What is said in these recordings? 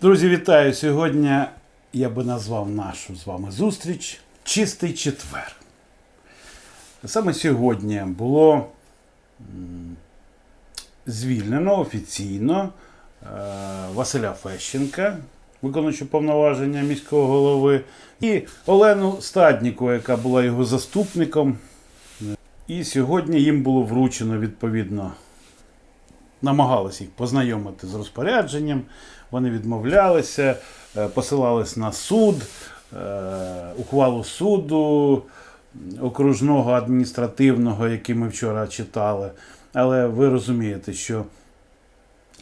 Друзі, вітаю! Сьогодні я би назвав нашу з вами зустріч Чистий четвер. Саме сьогодні було звільнено офіційно е, Василя Фещенка, виконуючи повноваження міського голови, і Олену Стадніку, яка була його заступником. І сьогодні їм було вручено відповідно намагалися їх познайомити з розпорядженням. Вони відмовлялися, е, посилались на суд, е, ухвалу суду окружного адміністративного, який ми вчора читали. Але ви розумієте, що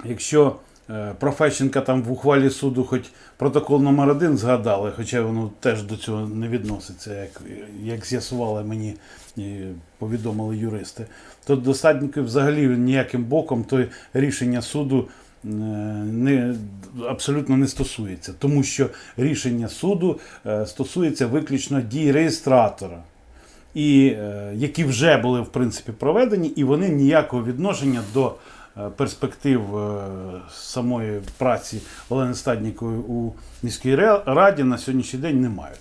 якщо е, про Фещенка там в ухвалі суду хоч протокол номер один згадали, хоча воно теж до цього не відноситься, як, як з'ясували мені і повідомили юристи, то достатньо взагалі ніяким боком то рішення суду е, не, абсолютно не стосується, тому що рішення суду е, стосується виключно дій реєстратора. І е, які вже були в принципі проведені, і вони ніякого відношення до е, перспектив е, самої праці Олени Стаднікової у міській раді на сьогоднішній день не мають.